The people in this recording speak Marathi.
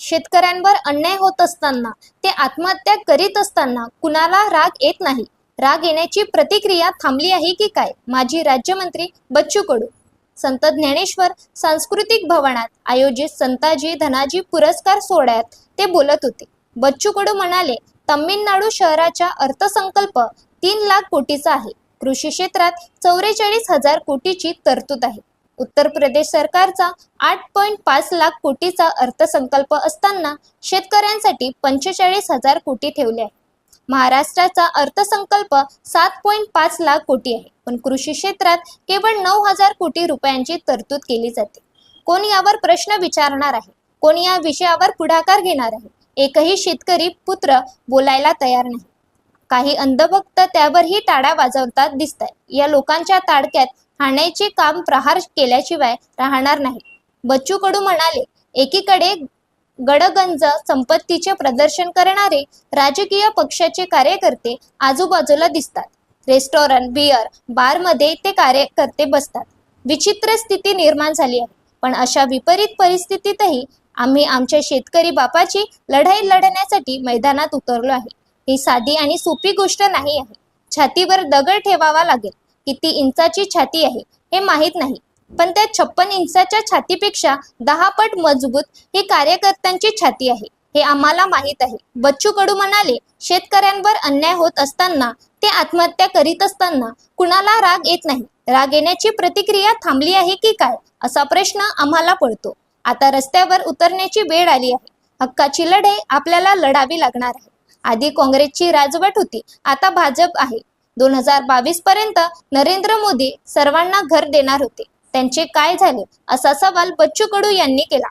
शेतकऱ्यांवर अन्याय होत असताना ते आत्महत्या करीत असताना कुणाला राग येत नाही? राग येण्याची प्रतिक्रिया थांबली आहे की काय? माजी राज्यमंत्री बच्चू कडू संत ज्ञानेश्वर सांस्कृतिक भवनात आयोजित संताजी धनाजी पुरस्कार सोहळ्यात ते बोलत होते. बच्चू कडू म्हणाले तमिळनाडू शहराचा अर्थसंकल्प तीन लाख कोटीचा आहे. कृषी क्षेत्रात चौवेचाळीस हजार कोटीची तरतूद आहे. उत्तर प्रदेश सरकारचा आठ पॉईंट पाच लाख कोटीचा अर्थसंकल्प असताना शेतकऱ्यांसाठी पंचेचाळीस हजार कोटी ठेवले आहे. महाराष्ट्राचा अर्थसंकल्प सात पॉईंट पाच लाख कोटी आहे पण कृषी क्षेत्रात केवळ नऊ हजार कोटी रुपयांची तरतूद केली जाते. कोण यावर प्रश्न विचारणार आहे? कोण या विषयावर पुढाकार घेणार आहे? एकही शेतकरी पुत्र बोलायला तयार नाही. काही अंधभक्त त्यावरही टाळ्या वाजवतात दिसत या लोकांच्या ताडक्यात हाणायचे काम प्रहार केल्याशिवाय राहणार नाही. बच्चू कडू म्हणाले एकीकडे गडगंज संपत्तीचे प्रदर्शन करणारे राजकीय पक्षाचे कार्यकर्ते आजूबाजूला दिसतात. रेस्टॉरंट बिअर बारमध्ये ते कार्यकर्ते बसतात. विचित्र स्थिती निर्माण झाली आहे. पण अशा विपरीत परिस्थितीतही आम्ही आमच्या शेतकरी बापाची लढाई लढण्यासाठी मैदानात उतरलो आहे. ही साधी आणि सोपी गोष्ट नाही आहे. छातीवर दगड ठेवावा लागेल. किती इंचाची छाती आहे हे माहीत नाही. पण त्या छप्पन इंचाच्या छातीपेक्षा दहा पट मजबूत ही कार्यकर्त्यांची छाती आहे. हे आम्हाला माहीत आहे. बच्चू कडू म्हणाले शेतकऱ्यांवर अन्याय होत असताना ते आत्महत्या करीत असताना कुणाला राग येत नाही? राग येण्याची प्रतिक्रिया थांबली आहे की काय? असा प्रश्न आम्हाला पडतो. आता रस्त्यावर उतरण्याची वेळ आली आहे. हक्काची लढाई आपल्याला लढावी लागणार आहे. आधी काँग्रेसची राजवट होती. आता भाजप आहे. दोन हजार बावीस पर्यंत नरेंद्र मोदी सर्वांना घर देणार होते. त्यांचे काय झाले? असा सवाल बच्चू कडू यांनी केला.